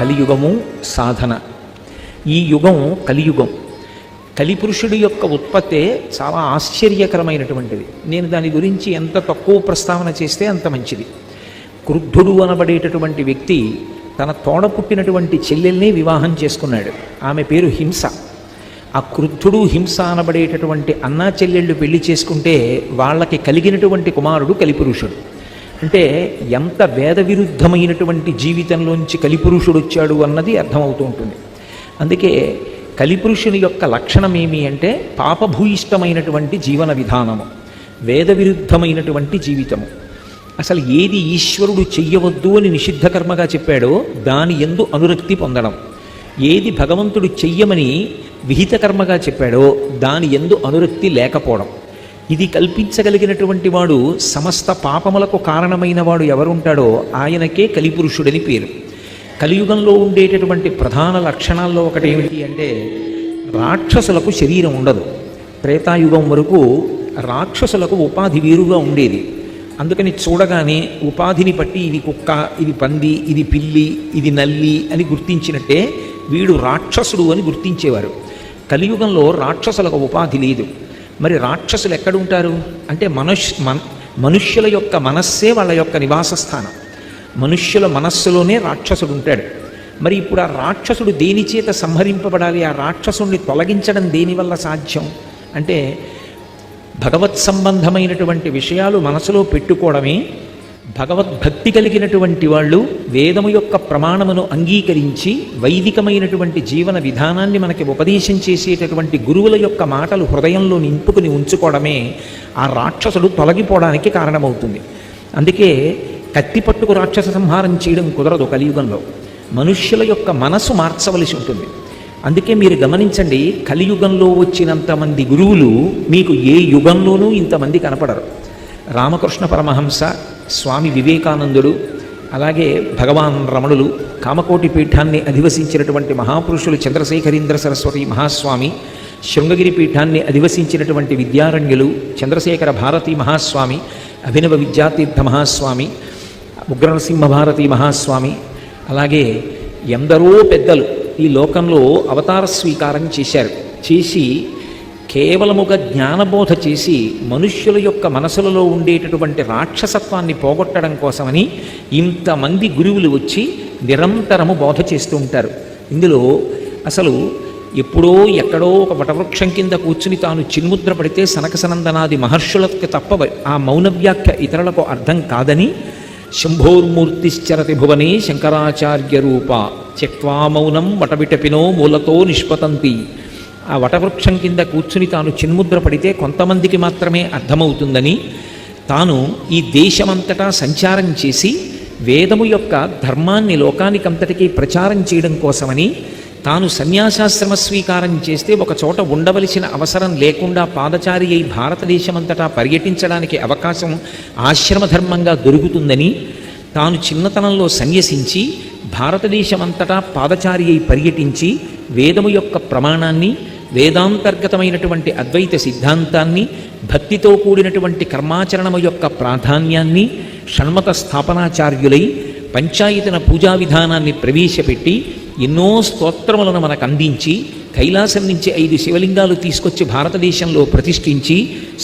కలియుగము సాధన. ఈ యుగం కలియుగం. కలిపురుషుడి యొక్క ఉత్పత్తే చాలా ఆశ్చర్యకరమైనటువంటిది. నేను దాని గురించి ఎంత తక్కువ ప్రస్తావన చేస్తే అంత మంచిది. క్రుద్ధుడు అనబడేటటువంటి వ్యక్తి తన తోడ పుట్టినటువంటి చెల్లెల్ని వివాహం చేసుకున్నాడు. ఆమె పేరు హింస. ఆ క్రుద్ధుడు హింస అనబడేటటువంటి అన్నా చెల్లెళ్ళు పెళ్ళి చేసుకుంటే వాళ్ళకి కలిగినటువంటి కుమారుడు కలిపురుషుడు. అంటే ఎంత వేద విరుద్ధమైనటువంటి జీవితంలోంచి కలిపురుషుడు వచ్చాడు అన్నది అర్థమవుతూ ఉంటుంది. అందుకే కలిపురుషుని యొక్క లక్షణం ఏమి అంటే పాపభూయిష్టమైనటువంటి జీవన విధానము వేద విరుద్ధమైనటువంటి జీవితము. అసలు ఏది ఈశ్వరుడు చెయ్యవద్దు అని నిషిద్ధ కర్మగా చెప్పాడో దాని ఎందు అనురక్తి పొందడం. ఏది భగవంతుడు చెయ్యమని విహిత కర్మగా చెప్పాడో దాని ఎందు అనురక్తి లేకపోవడం. ఇది కల్పించగలిగినటువంటి వాడు సమస్త పాపములకు కారణమైన వాడు ఎవరుంటాడో ఆయనకే కలిపురుషుడని పేరు. కలియుగంలో ఉండేటటువంటి ప్రధాన లక్షణాల్లో ఒకటి ఏమిటి అంటే రాక్షసులకు శరీరం ఉండదు. త్రేతాయుగం వరకు రాక్షసులకు ఉపాధి వేరుగా ఉండేది. అందుకని చూడగానే ఉపాధిని బట్టి ఇది కుక్క ఇది పంది ఇది పిల్లి ఇది నల్లి అని గుర్తించినట్టే వీడు రాక్షసుడు అని గుర్తించేవారు. కలియుగంలో రాక్షసులకు ఉపాధి లేదు. మరి రాక్షసులు ఎక్కడుంటారు? అంటే మనుష్ మన మనుష్యుల యొక్క మనస్సే వాళ్ళ యొక్క నివాస స్థానం మనుష్యుల మనస్సులోనే రాక్షసుడు ఉంటాడు. మరి ఇప్పుడు ఆ రాక్షసుడు దేని చేత సంహరింపబడాలి? ఆ రాక్షసుడిని తొలగించడం దేనివల్ల సాధ్యం? అంటే భగవత్ సంబంధమైనటువంటి విషయాలు మనసులో పెట్టుకోవడమే భగవద్భక్తి కలిగినటువంటి వాళ్ళు వేదము యొక్క ప్రమాణమును అంగీకరించి వైదికమైనటువంటి జీవన విధానాన్ని మనకి ఉపదేశం చేసేటటువంటి గురువుల యొక్క మాటలు హృదయంలో నింపుకుని ఉంచుకోవడమే ఆ రాక్షసుడు తొలగిపోవడానికి కారణమవుతుంది. అందుకే కత్తి పట్టుకు రాక్షస సంహారం చేయడం కుదరదు కలియుగంలో. మనుష్యుల యొక్క మనసు మార్చవలసి ఉంటుంది. అందుకే మీరు గమనించండి కలియుగంలో వచ్చినంతమంది గురువులు మీకు ఏ యుగంలోనూ ఇంతమంది కనపడరు. రామకృష్ణ పరమహంస స్వామి వివేకానందుడు అలాగే భగవాన్ రమణులు కామకోటి పీఠాన్ని అధివసించినటువంటి మహాపురుషులు చంద్రశేఖరీంద్ర సరస్వతి మహాస్వామి శృంగగిరి పీఠాన్ని అధివసించినటువంటి విద్యారణ్యులు చంద్రశేఖర భారతి మహాస్వామి అభినవ విద్యాతీర్థ మహాస్వామి ఉగ్రనరసింహ భారతి మహాస్వామి అలాగే ఎందరో పెద్దలు ఈ లోకంలో అవతార స్వీకారం చేశారు. చేసి కేవలముగా జ్ఞానబోధ చేసి మనుష్యుల యొక్క మనసులలో ఉండేటటువంటి రాక్షసత్వాన్ని పోగొట్టడం కోసమని ఇంతమంది గురువులు వచ్చి నిరంతరము బోధ చేస్తూ ఉంటారు. ఇందులో అసలు ఎప్పుడో ఎక్కడో ఒక వటవృక్షం కింద కూర్చుని తాను చిన్ముద్ర పడితే సనకసనందనాది మహర్షులకు తప్ప ఆ మౌన వ్యాఖ్య ఇతరులకు అర్థం కాదని శంభోర్మూర్తిశ్చరతి భువనే శంకరాచార్య రూప. త్యక్వా మౌనం వటవిటపినో మూలతో నిష్పతంతి. ఆ వటవృక్షం కింద కూర్చుని తాను చిన్ముద్ర పడితే కొంతమందికి మాత్రమే అర్థమవుతుందని తాను ఈ దేశమంతటా సంచారం చేసి వేదము యొక్క ధర్మాన్ని లోకానికంతటికీ ప్రచారం చేయడం కోసమని తాను సన్యాసాశ్రమ స్వీకారం చేస్తే ఒక చోట ఉండవలసిన అవసరం లేకుండా పాదచారి అయి భారతదేశమంతటా పర్యటించడానికి అవకాశం ఆశ్రమధర్మంగా దొరుకుతుందని తాను చిన్నతనంలో సన్యసించి భారతదేశమంతటా పాదచారి అయి పర్యటించి వేదము యొక్క ప్రమాణాన్ని వేదాంతర్గతమైనటువంటి అద్వైత సిద్ధాంతాన్ని భక్తితో కూడినటువంటి కర్మాచరణము యొక్క ప్రాధాన్యాన్ని షణ్మత స్థాపనాచార్యులై పంచాయతన పూజా విధానాన్ని ప్రవేశపెట్టి ఎన్నో స్తోత్రములను మనకు అందించి కైలాసం నుంచి ఐదు శివలింగాలు తీసుకొచ్చి భారతదేశంలో ప్రతిష్ఠించి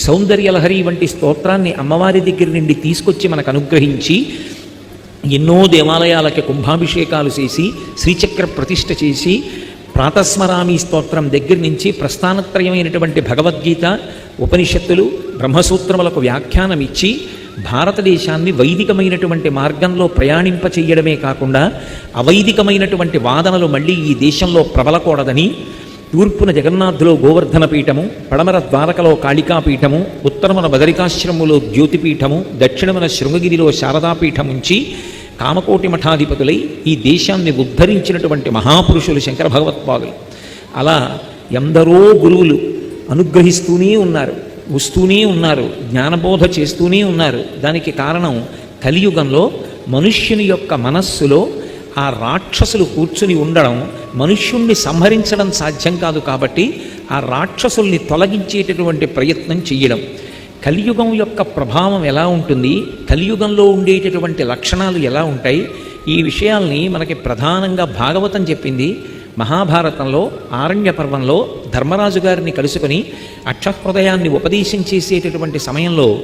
సౌందర్యలహరి వంటి స్తోత్రాన్ని అమ్మవారి దగ్గర నుండి తీసుకొచ్చి మనకు అనుగ్రహించి ఎన్నో దేవాలయాలకి కుంభాభిషేకాలు చేసి శ్రీచక్ర ప్రతిష్ఠ చేసి ప్రాతస్మరామి స్తోత్రం దగ్గర నుంచి ప్రస్థానత్రయమైనటువంటి భగవద్గీత ఉపనిషత్తులు బ్రహ్మసూత్రములకు వ్యాఖ్యానం ఇచ్చి భారతదేశాన్ని వైదికమైనటువంటి మార్గంలో ప్రయాణింప చెయ్యడమే కాకుండా అవైదికమైనటువంటి వాదనలు మళ్ళీ ఈ దేశంలో ప్రబలకూడదని తూర్పున జగన్నాథులో గోవర్ధన పీఠము పడమర ద్వారకలో కాళికా పీఠము ఉత్తరమున బదరికాశ్రములో జ్యోతిపీఠము దక్షిణమున శృంగగిరిలో శారదాపీఠముంచి ఉంచి కామకోటి మఠాధిపతులై ఈ దేశాన్ని ఉద్ధరించినటువంటి మహాపురుషులు శంకర భగవత్పాదులు. అలా ఎందరో గురువులు అనుగ్రహిస్తూనే ఉన్నారు వస్తూనే ఉన్నారు జ్ఞానబోధ చేస్తూనే ఉన్నారు. దానికి కారణం కలియుగంలో మనుష్యుని యొక్క మనస్సులో ఆ రాక్షసులు కూర్చుని ఉండడం మనుష్యుణ్ణి సంహరించడం సాధ్యం కాదు కాబట్టి ఆ రాక్షసుల్ని తొలగించేటటువంటి ప్రయత్నం చెయ్యడం. కలియుగం యొక్క ప్రభావం ఎలా ఉంటుంది? కలియుగంలో ఉండేటటువంటి లక్షణాలు ఎలా ఉంటాయి? ఈ విషయాల్ని మనకి ప్రధానంగా భాగవతం చెప్పింది. మహాభారతంలో ఆరణ్య పర్వంలో ధర్మరాజు గారిని కలుసుకొని అక్షహృదయాన్ని ఉపదేశం చేసేటటువంటి సమయంలో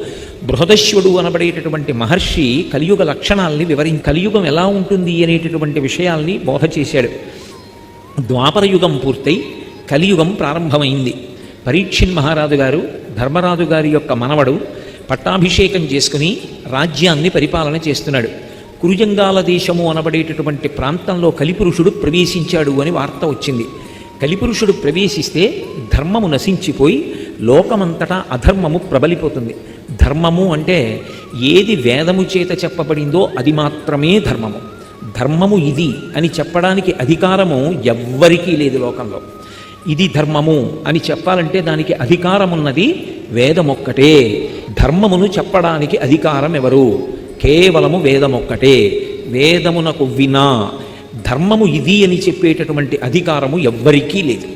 బృహదశ్యుడు అనబడేటటువంటి మహర్షి కలియుగ లక్షణాల్ని వివరి కలియుగం ఎలా ఉంటుంది అనేటటువంటి విషయాల్ని బోధ చేశాడు. ద్వాపరయుగం పూర్తయి కలియుగం ప్రారంభమైంది. పరీక్షిన్ మహారాజు గారు ధర్మరాజు గారి యొక్క మనవడు పట్టాభిషేకం చేసుకుని రాజ్యాన్ని పరిపాలన చేస్తున్నాడు. కురుజంగాల దేశము అనబడేటటువంటి ప్రాంతంలో కలిపురుషుడు ప్రవేశించాడు అని వార్త వచ్చింది. కలిపురుషుడు ప్రవేశిస్తే ధర్మము నశించిపోయి లోకమంతటా అధర్మము ప్రబలిపోతుంది. ధర్మము అంటే ఏది వేదము చేత చెప్పబడిందో అది మాత్రమే ధర్మము. ధర్మము ఇది అని చెప్పడానికి అధికారము ఎవ్వరికీ లేదు లోకంలో. ఇది ధర్మము అని చెప్పాలంటే దానికి అధికారం ఉన్నది వేదమొక్కటే. ధర్మమును చెప్పడానికి అధికారం ఎవరు కేవలము వేదమొక్కటే. వేదమునకు వినా. ధర్మము ఇది అని చెప్పేటటువంటి అధికారము ఎవ్వరికీ లేదు.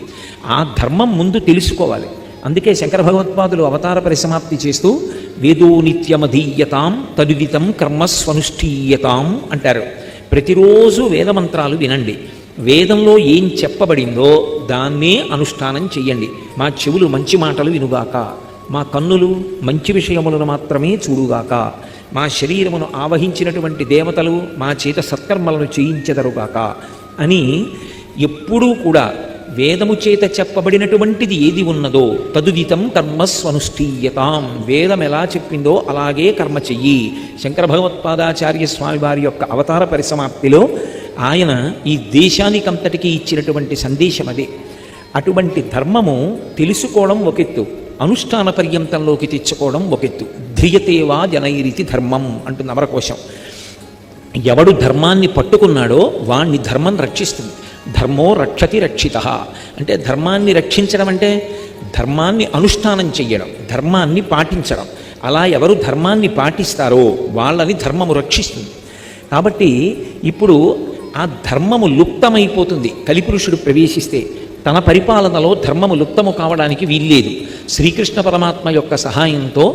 ఆ ధర్మం ముందు తెలుసుకోవాలి. అందుకే శంకర భగవత్పాదులు అవతార పరిసమాప్తి చేస్తూ వేదో నిత్యమధీయతాం తదుదితం కర్మస్వనుష్ఠీయతాం అంటారు. ప్రతిరోజు వేదమంత్రాలు వినండి. వేదంలో ఏం చెప్పబడిందో దాన్నే అనుష్ఠానం చెయ్యండి. మా చెవులు మంచి మాటలు వినుగాక. మా కన్నులు మంచి విషయములను మాత్రమే చూడుగాక. మా శరీరమును ఆవహించినటువంటి దేవతలు మా చేత సత్కర్మలను చేయించెదరుగాక. అని ఎప్పుడూ కూడా వేదము చేత చెప్పబడినటువంటిది ఏది ఉన్నదో తదుదితం కర్మస్వనుష్ఠీయతాం. వేదం ఎలా చెప్పిందో అలాగే కర్మ చెయ్యి. శంకర భగవత్పాదాచార్య స్వామి వారి యొక్క అవతార పరిసమాప్తిలో ఆయన ఈ దేశానికంతటికీ ఇచ్చినటువంటి సందేశం అదే. అటువంటి ధర్మము తెలుసుకోవడం ఒకెత్తు అనుష్ఠాన పర్యంతంలోకి తెచ్చుకోవడం ఒకెత్తు ధ్రియతేవా జనైరితి ధర్మం అంటుంది అమరకోశం ఎవడు ధర్మాన్ని పట్టుకున్నాడో వాణ్ణి ధర్మం రక్షిస్తుంది. ధర్మో రక్షతి రక్షిత. అంటే ధర్మాన్ని రక్షించడం అంటే ధర్మాన్ని అనుష్ఠానం చెయ్యడం ధర్మాన్ని పాటించడం. అలా ఎవరు ధర్మాన్ని పాటిస్తారో వాళ్ళని ధర్మము రక్షిస్తుంది. కాబట్టి ఇప్పుడు ఆ ధర్మము లుప్తమైపోతుంది. కలిపురుషుడు ప్రవేశిస్తే తన పరిపాలనలో ధర్మము లుప్తము కావడానికి వీల్లేదు. శ్రీకృష్ణ పరమాత్మ యొక్క సహాయంతో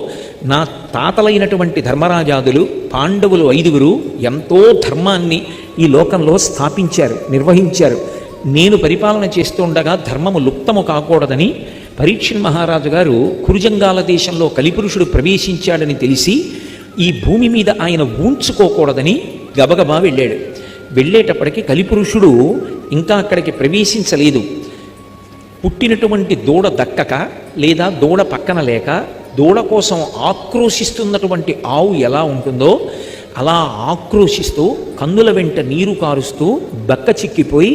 నా తాతలైనటువంటి ధర్మరాజాదులు పాండవులు ఐదుగురు ఎంతో ధర్మాన్ని ఈ లోకంలో స్థాపించారు నిర్వహించారు. నేను పరిపాలన చేస్తుండగా ధర్మము లుప్తము కాకూడదని పరీక్షణ్ మహారాజు గారు కురుజంగాల దేశంలో కలిపురుషుడు ప్రవేశించాడని తెలిసి ఈ భూమి మీద ఆయన ఊంచుకోకూడదని గబగబా వెళ్ళాడు. వెళ్ళేటప్పటికి కలిపురుషుడు ఇంకా అక్కడికి ప్రవేశించలేదు. పుట్టినటువంటి దూడ దక్కక లేదా దూడ పక్కన లేక దూడ కోసం ఆక్రోశిస్తున్నటువంటి ఆవు ఎలా ఉంటుందో అలా ఆక్రోశిస్తూ కన్నుల వెంట నీరు కారుస్తూ బక్క చిక్కిపోయి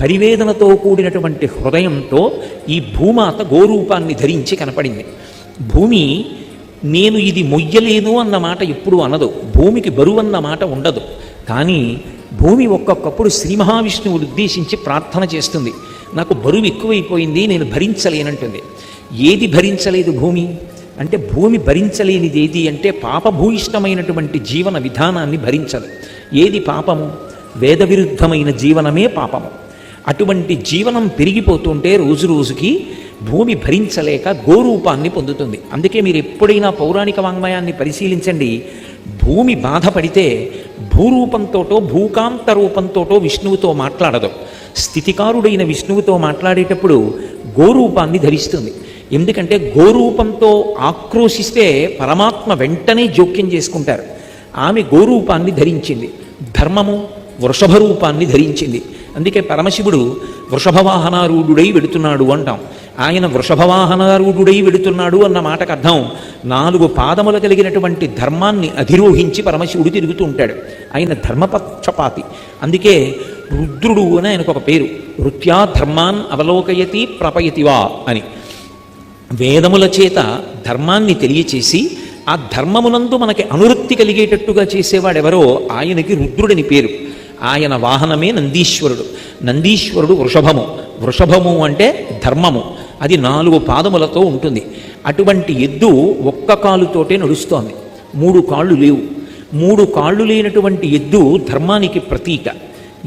పరివేదనతో కూడినటువంటి హృదయంతో ఈ భూమాత గోరూపాన్ని ధరించి కనపడింది. భూమి నేను ఇది మొయ్యలేను అన్న మాట ఎప్పుడు అనదు. భూమికి బరువు అన్న మాట ఉండదు. కానీ భూమి ఒక్కొక్కప్పుడు శ్రీ మహావిష్ణువుని ఉద్దేశించి ప్రార్థన చేస్తుంది. నాకు బరువు ఎక్కువైపోయింది నేను భరించలేనంటుంది. ఏది భరించలేదు భూమి? అంటే భూమి భరించలేనిది ఏది అంటే పాపభూయిష్టమైనటువంటి జీవన విధానాన్ని భరించదు. ఏది పాపము? వేదవిరుద్ధమైన జీవనమే పాపము. అటువంటి జీవనం పెరిగిపోతుంటే రోజు రోజుకి భూమి భరించలేక గోరూపాన్ని పొందుతుంది. అందుకే మీరు ఎప్పుడైనా పౌరాణిక వాంగ్మయాన్ని పరిశీలించండి. భూమి బాధపడితే భూరూపంతోటో భూకాంత రూపంతోటో విష్ణువుతో మాట్లాడదు. స్థితికారుడైన విష్ణువుతో మాట్లాడేటప్పుడు గోరూపాన్ని ధరిస్తుంది. ఎందుకంటే గోరూపంతో ఆక్రోశిస్తే పరమాత్మ వెంటనే జోక్యం చేసుకుంటారు. ఆమె గోరూపాన్ని ధరించింది. ధర్మము వృషభ రూపాన్ని ధరించింది. అందుకే పరమశివుడు వృషభవాహనారూఢుడై వెడుతున్నాడు అంటాం. ఆయన వృషభవాహనారూఢుడై వెడుతున్నాడు అన్న మాటకు అర్థం. నాలుగు పాదములు కలిగినటువంటి ధర్మాన్ని అధిరోహించి పరమశివుడు తిరుగుతూ ఉంటాడు. ఆయన ధర్మపక్షపాతి. అందుకే రుద్రుడు అని ఆయనకు ఒక పేరు. వృత్యా ధర్మాన్ అవలోకయతి ప్రపయతివా అని. వేదముల చేత ధర్మాన్ని తెలియచేసి ఆ ధర్మమునందు మనకి అనువృత్తి కలిగేటట్టుగా చేసేవాడెవరో ఆయనకి రుద్రుడని పేరు. ఆయన వాహనమే నందీశ్వరుడు. నందీశ్వరుడు వృషభము. వృషభము అంటే ధర్మము. అది నాలుగు పాదములతో ఉంటుంది. అటువంటి ఎద్దు ఒక్క కాలుతోటే నడుస్తోంది. మూడు కాళ్ళు లేవు. మూడు కాళ్ళు లేనటువంటి ఎద్దు ధర్మానికి ప్రతీక.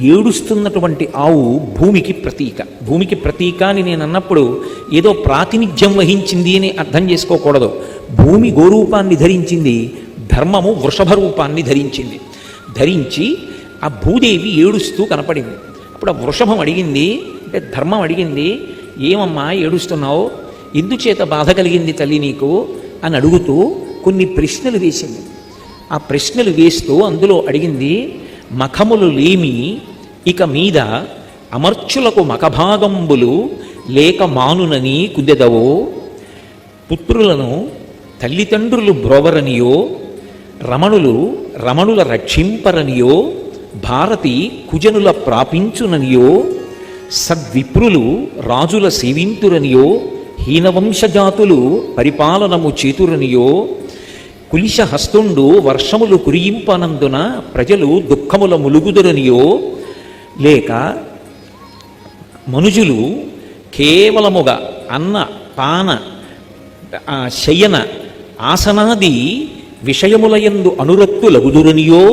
ఏడుస్తున్నటువంటి ఆవు భూమికి ప్రతీక. భూమికి ప్రతీక అని నేను అన్నప్పుడు ఏదో ప్రాతినిధ్యం వహించింది అని అర్థం చేసుకోకూడదు. భూమి గోరూపాన్ని ధరించింది ధర్మము వృషభ రూపాన్ని ధరించింది. ధరించి ఆ భూదేవి ఏడుస్తూ కనపడింది. అప్పుడు ఆ వృషభం అడిగింది అంటే ధర్మం అడిగింది ఏమమ్మా ఏడుస్తున్నావు? ఎందుచేత బాధ కలిగింది తల్లి నీకు? అని అడుగుతూ కొన్ని ప్రశ్నలు వేసింది. ఆ ప్రశ్నలు వేస్తూ అందులో అడిగింది మఖములు లేమి ఇక మీద అమర్చులకు మఖభాగంబులు లేక మానునని కుదెదవో? పుత్రులను తల్లిదండ్రులు బ్రోవరనియో? రమణులు రమణుల రక్షింపరనియో? భారతి కుజనుల ప్రాపించుననియో సద్విప్రులు రాజుల సేవింతురనియో హీనవంశజాతులు పరిపాలనము చేతురనియో కులిశహస్తుండు వర్షములు కురియింపనందున ప్రజలు దుఃఖముల ములుగుదురనియో లేక మనుజులు కేవలముగా అన్న పాన శయన ఆసనాది విషయములయందు అనురక్తులగుదురనియో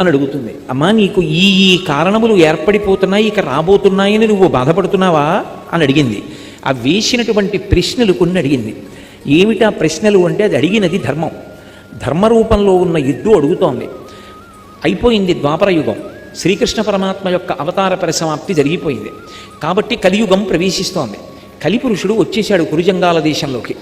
అని అడుగుతుంది. అమ్మా నీకు ఈ ఈ కారణములు ఏర్పడిపోతున్నాయి ఇక రాబోతున్నాయని నువ్వు బాధపడుతున్నావా? అని అడిగింది. ఆ వేసినటువంటి ప్రశ్నలు కొన్ని అడిగింది. ఏమిటా ప్రశ్నలు అంటే అది అడిగినది ధర్మం. ధర్మరూపంలో ఉన్న ఎద్దు అడుగుతోంది. అయిపోయింది ద్వాపర యుగం. శ్రీకృష్ణ పరమాత్మ యొక్క అవతార పరిసమాప్తి జరిగిపోయింది. కాబట్టి కలియుగం ప్రవేశిస్తోంది. కలిపురుషుడు వచ్చేశాడు కురుజంగాల దేశంలోకి.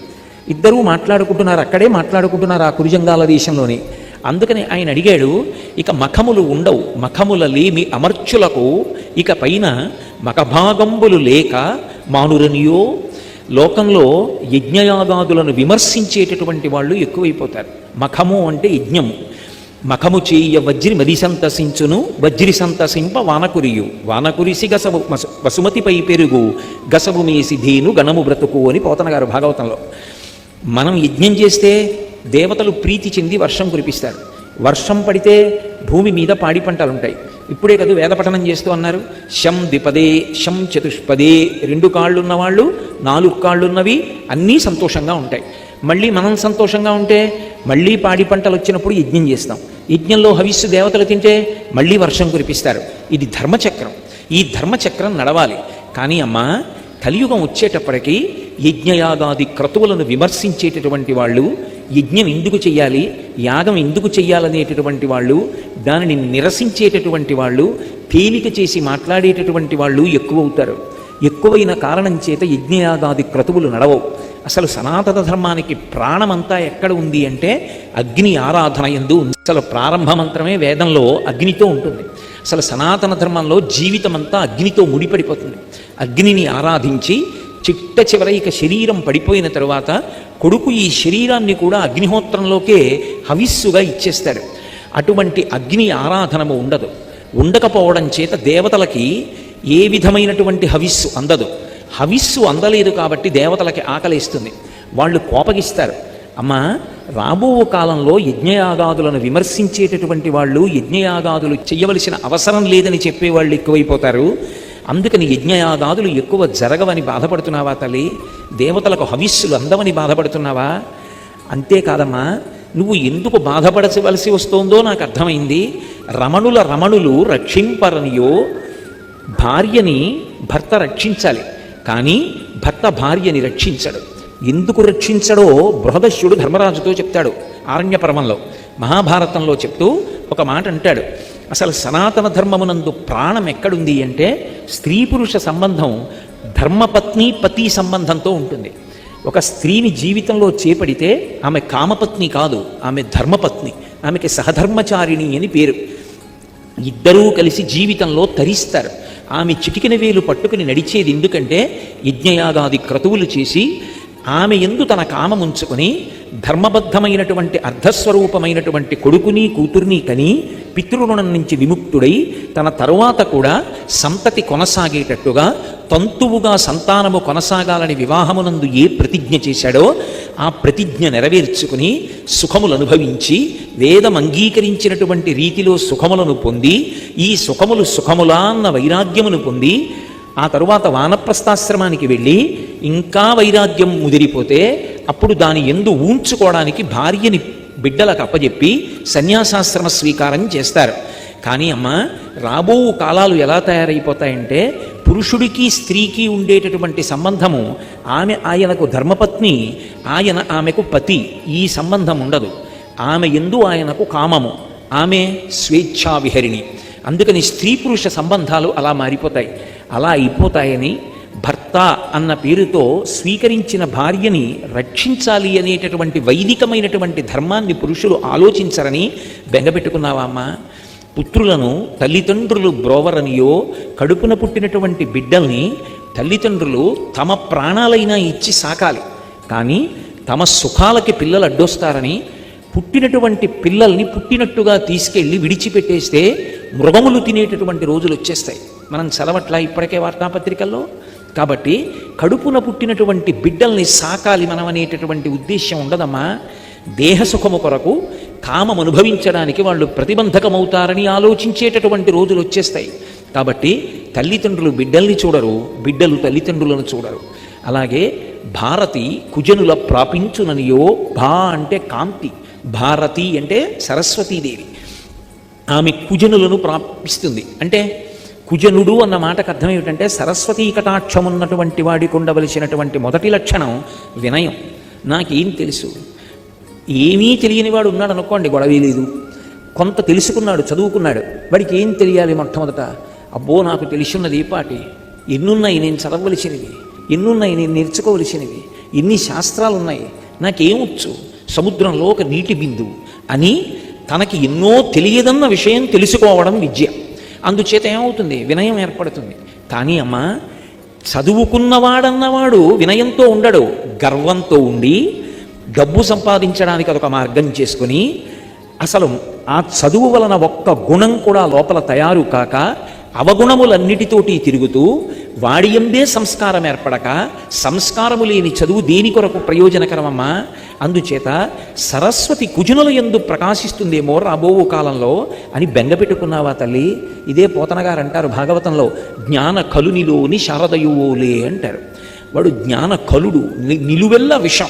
ఇద్దరూ మాట్లాడుకుంటున్నారు అక్కడే మాట్లాడుకుంటున్నారు ఆ కురుజంగాల దేశంలోని. అందుకని ఆయన అడిగాడు ఇక మఖములు ఉండవు. మఖముల లేమి అమర్చులకు. ఇక పైన మఖభాగంబులు లేక మానురనియో లోకంలో యజ్ఞయాగాదులను విమర్శించేటటువంటి వాళ్ళు ఎక్కువైపోతారు. మఖము అంటే యజ్ఞము. మఖము చేయ వజ్రి మది సంతసించును వజ్రి సంతసింప వానకురియు. వానకురిసి గసము మసు- వసుమతిపై పెరుగు. గసము మేసి ధేను గణము బ్రతుకు అని పోతన గారు భాగవతంలో. మనం యజ్ఞం చేస్తే దేవతలు ప్రీతి చెంది వర్షం కురిపిస్తారు. వర్షం పడితే భూమి మీద పాడి పంటలు ఉంటాయి ఇప్పుడే కదా వేదపఠనం చేస్తూ అన్నారు. శం ద్విపదే శం చతుష్పదే రెండు కాళ్ళు ఉన్నవాళ్ళు నాలుగు కాళ్ళు ఉన్నవి అన్నీ సంతోషంగా ఉంటాయి. మళ్ళీ మనం సంతోషంగా ఉంటే మళ్ళీ పాడి పంటలు వచ్చినప్పుడు యజ్ఞం చేస్తాం. యజ్ఞంలో హవిస్సు దేవతలు తింటే మళ్ళీ వర్షం కురిపిస్తారు. ఇది ధర్మచక్రం. ఈ ధర్మచక్రం నడవాలి. కానీ అమ్మా కలియుగం వచ్చేటప్పటికీ యజ్ఞయాగాది క్రతువులను విమర్శించేటటువంటి వాళ్ళు యజ్ఞం ఎందుకు చేయాలి యాగం ఎందుకు చేయాలనేటటువంటి వాళ్ళు దానిని నిరసించేటటువంటి వాళ్ళు తేలిక చేసి మాట్లాడేటటువంటి వాళ్ళు ఎక్కువ అవుతారు ఎక్కువైన కారణం చేత యజ్ఞయాగాది క్రతువులు నడవవు. అసలు సనాతన ధర్మానికి ప్రాణమంతా ఎక్కడ ఉంది అంటే అగ్ని ఆరాధన ఎందు ఉంది. అసలు ప్రారంభ మంత్రమే వేదంలో అగ్నితో ఉంటుంది. అసలు సనాతన ధర్మంలో జీవితమంతా అగ్నితో ముడిపడిపోతుంది. అగ్నిని ఆరాధించి చిట్ట చివర ఇక శరీరం పడిపోయిన తరువాత కొడుకు ఈ శరీరాన్ని కూడా అగ్నిహోత్రంలోకే హవిస్సుగా ఇచ్చేస్తాడు. అటువంటి అగ్ని ఆరాధనము ఉండదు. ఉండకపోవడం చేత దేవతలకి ఏ విధమైనటువంటి హవిస్సు అందదు. హవిస్సు అందలేదు కాబట్టి దేవతలకి ఆకలిస్తుంది. వాళ్ళు కోపగిస్తారు. అమ్మా రాబో కాలంలో యజ్ఞయాగాదులను విమర్శించేటటువంటి వాళ్ళు యజ్ఞయాగాదులు చేయవలసిన అవసరం లేదని చెప్పేవాళ్ళు ఎక్కువైపోతారు. అందుకని యజ్ఞయాగాదులు ఎక్కువ జరగవని బాధపడుతున్నావా తల్లి? దేవతలకు హవిస్సులు అందవని బాధపడుతున్నావా? అంతేకాదమ్మా నువ్వు ఎందుకు బాధపడవలసి వస్తోందో నాకు అర్థమైంది. రమణుల రమణులు రక్షింపరనియో భార్యని భర్త రక్షించాలి కానీ భర్త భార్యని రక్షించడు. ఎందుకు రక్షించడో బృహదశ్యుడు ధర్మరాజుతో చెప్తాడు ఆరణ్యపర్వంలో మహాభారతంలో చెప్తూ ఒక మాట అంటాడు. అసలు సనాతన ధర్మమునందు ప్రాణం ఎక్కడుంది అంటే స్త్రీ పురుష సంబంధం ధర్మపత్ని పతి సంబంధంతో ఉంటుంది. ఒక స్త్రీని జీవితంలో చేపడితే ఆమె కామపత్ని కాదు ఆమె ధర్మపత్ని ఆమెకి సహధర్మచారిణి అని పేరు. ఇద్దరూ కలిసి జీవితంలో తరిస్తారు. ఆమె చిటికిన వేలు పట్టుకుని నడిచేది ఎందుకంటే యజ్ఞయాగాది క్రతువులు చేసి ఆమె ఎందు తన కామముంచుకుని ధర్మబద్ధమైనటువంటి అర్ధస్వరూపమైనటువంటి కొడుకుని కూతుర్ని కని పితృరుణం నుంచి విముక్తుడై తన తరువాత కూడా సంతతి కొనసాగేటట్టుగా తంతువుగా సంతానము కొనసాగాలని వివాహమునందు ఏ ప్రతిజ్ఞ చేశాడో ఆ ప్రతిజ్ఞ నెరవేర్చుకుని సుఖములు అనుభవించి వేదం అంగీకరించినటువంటి రీతిలో సుఖములను పొంది ఈ సుఖములు సుఖములా అన్న వైరాగ్యమును పొంది ఆ తరువాత వానప్రస్థాశ్రమానికి వెళ్ళి ఇంకా వైరాగ్యం ముదిరిపోతే అప్పుడు దాని ఎందు ఊంచుకోవడానికి భార్యని బిడ్డలకు అప్పజెప్పి సన్యాసాశ్రమ స్వీకారం చేస్తారు. కానీ అమ్మ రాబో కాలాలు ఎలా తయారైపోతాయంటే పురుషుడికి స్త్రీకి ఉండేటటువంటి సంబంధము ఆమె ఆయనకు ధర్మపత్ని ఆయన ఆమెకు పతి ఈ సంబంధం ఉండదు. ఆమె ఎందు ఆయనకు కామము ఆమె స్వేచ్ఛా విహరిణి అందుకని స్త్రీ పురుష సంబంధాలు అలా మారిపోతాయి. అలా అయిపోతాయని భర్త అన్న పేరుతో స్వీకరించిన భార్యని రక్షించాలి అనేటటువంటి వైదికమైనటువంటి ధర్మాన్ని పురుషులు ఆలోచించరని బెంగపెట్టుకున్నావా అమ్మా? పుత్రులను తల్లిదండ్రులు బ్రోవరనియో కడుపున పుట్టినటువంటి బిడ్డల్ని తల్లిదండ్రులు తమ ప్రాణాలైనా ఇచ్చి సాకాలి. కానీ తమ సుఖాలకి పిల్లలు అడ్డొస్తారని పుట్టినటువంటి పిల్లల్ని పుట్టినట్టుగా తీసుకెళ్ళి విడిచిపెట్టేస్తే మృగములు తినేటటువంటి రోజులు వచ్చేస్తాయి మనం చదవట్లా ఇప్పటికే వార్తాపత్రికల్లో? కాబట్టి కడుపున పుట్టినటువంటి బిడ్డల్ని సాకాలి మనం అనేటటువంటి ఉద్దేశ్యం ఉండదమ్మా. దేహ సుఖము కొరకు కామం అనుభవించడానికి వాళ్ళు ప్రతిబంధకమవుతారని ఆలోచించేటటువంటి రోజులు వచ్చేస్తాయి. కాబట్టి తల్లిదండ్రులు బిడ్డల్ని చూడరు బిడ్డలు తల్లిదండ్రులను చూడరు. అలాగే భారతి కుజనుల ప్రాపించుననియో భా అంటే కాంతి భారతి అంటే సరస్వతీదేవి. ఆమె కుజనులను ప్రాపిస్తుంది అంటే కుజనుడు అన్న మాటకు అర్థం ఏమిటంటే సరస్వతీ కటాక్షమున్నటువంటి వాడికి ఉండవలసినటువంటి మొదటి లక్షణం వినయం. నాకేం తెలుసు? ఏమీ తెలియనివాడు ఉన్నాడు అనుకోండి గొడవే లేదు. కొంత తెలుసుకున్నాడు చదువుకున్నాడు. వాడికి ఏం తెలియాలి మొట్టమొదట? అబ్బో నాకు తెలిసిన్నది ఏ పాటి. ఎన్నున్నాయి నేను చదవలసినవి ఎన్నున్నాయి నేను నేర్చుకోవలసినవి? ఎన్ని శాస్త్రాలు ఉన్నాయి నాకేమొచ్చు సముద్రంలో ఒక నీటి బిందువు అని తనకి ఎన్నో తెలియదన్న విషయం తెలుసుకోవడం విద్య. అందుచేత ఏమవుతుంది? వినయం ఏర్పడుతుంది. కానీ అమ్మ చదువుకున్నవాడన్నవాడు వినయంతో ఉండడు. గర్వంతో ఉండి డబ్బు సంపాదించడానికి అదొక మార్గం చేసుకుని అసలు ఆ చదువు వలన ఒక్క గుణం కూడా లోపల తయారు కాక అవగుణములన్నిటితోటి తిరుగుతూ వాడి ఎందే సంస్కారం ఏర్పడక సంస్కారము లేని చదువు దేని కొరకు ప్రయోజనకరమమ్మా? అందుచేత సరస్వతి కుజునుల ఎందు ప్రకాశిస్తుందేమో రాబోవు కాలంలో అని బెంగపెట్టుకున్నావా తల్లి? ఇదే పోతనగారు అంటారు భాగవతంలో. జ్ఞాన కలునిలోని శారదయువోలే అంటారు. వాడు జ్ఞాన కలుడు ని- నిలువెల్ల విషం.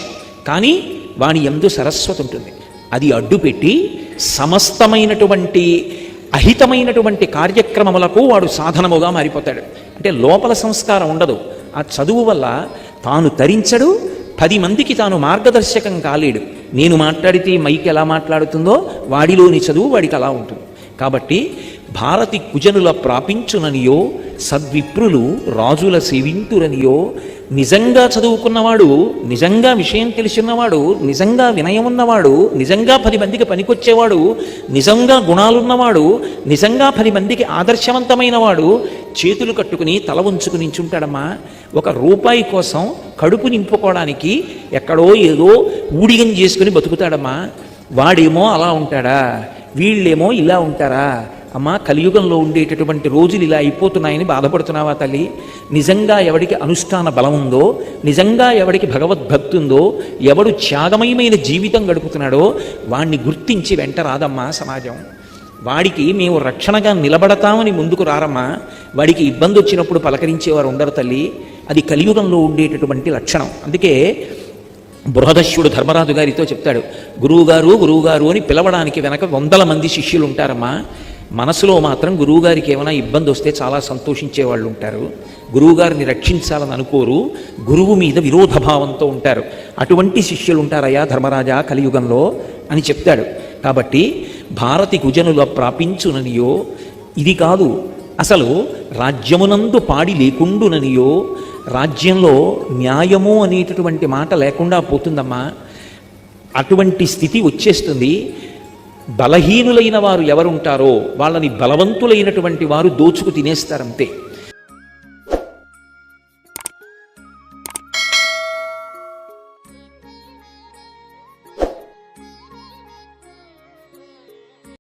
కానీ వాని ఎందు సరస్వతి ఉంటుంది. అది అడ్డుపెట్టి సమస్తమైనటువంటి అహితమైనటువంటి కార్యక్రమములకు వాడు సాధనముగా మారిపోతాడు. అంటే లోపల సంస్కారం ఉండదు. ఆ చదువు వల్ల తాను తరించడు పది మందికి తాను మార్గదర్శకం కాలేడు. నేను మాట్లాడితే మైక్ ఎలా మాట్లాడుతుందో వాడిలోని చదువు వాడికి అలా ఉంటుంది. కాబట్టి భారతి కుజనుల ప్రాపించుననియో సద్విప్రులు రాజుల సేవింతురనియో నిజంగా చదువుకున్నవాడు నిజంగా విషయం తెలిసినవాడు నిజంగా వినయం ఉన్నవాడు నిజంగా పది మందికి పనికొచ్చేవాడు నిజంగా గుణాలున్నవాడు నిజంగా పది మందికి ఆదర్శవంతమైన వాడు చేతులు కట్టుకుని తల ఉంచుకుని నించుంటాడమ్మా. ఒక రూపాయి కోసం కడుపు నింపుకోవడానికి ఎక్కడో ఏదో ఊడిగం చేసుకుని బతుకుతాడమ్మా. వాడేమో అలా ఉంటాడా? వీళ్ళేమో ఇలా ఉంటారా? అమ్మా కలియుగంలో ఉండేటటువంటి రోజులు ఇలా అయిపోతున్నాయని బాధపడుతున్నావా తల్లి? నిజంగా ఎవడికి అనుష్ఠాన బలం ఉందో నిజంగా ఎవడికి భగవద్భక్తి ఉందో ఎవడు త్యాగమయమైన జీవితం గడుపుతున్నాడో వాణ్ణి గుర్తించి వెంట రాదమ్మా సమాజం. వాడికి మేము రక్షణగా నిలబడతామని ముందుకు రారమ్మా. వాడికి ఇబ్బంది వచ్చినప్పుడు పలకరించేవారు ఉండరు తల్లి. అది కలియుగంలో ఉండేటటువంటి లక్షణం. అందుకే బృహదశ్యుడు ధర్మరాజు గారితో చెప్తాడు గురువుగారు గురువుగారు అని పిలవడానికి వెనక వందల మంది శిష్యులు ఉంటారమ్మా. మనసులో మాత్రం గురువుగారికి ఏమైనా ఇబ్బంది వస్తే చాలా సంతోషించే వాళ్ళు ఉంటారు. గురువుగారిని రక్షించాలని అనుకోరు. గురువు మీద విరోధభావంతో ఉంటారు. అటువంటి శిష్యులు ఉంటారయ్యా ధర్మరాజా కలియుగంలో అని చెప్తాడు. కాబట్టి భారతి కుజనుల ప్రాపించుననియో ఇది కాదు. అసలు రాజ్యమునందు పాడి లేకుండుననియో రాజ్యంలో న్యాయము అనేటటువంటి మాట లేకుండా పోతుందమ్మా. అటువంటి స్థితి వచ్చేస్తుంది. బలహీనులైన వారు ఎవరుంటారో వాళ్ళని బలవంతులైనటువంటి వారు దోచుకు తినేస్తారంతే.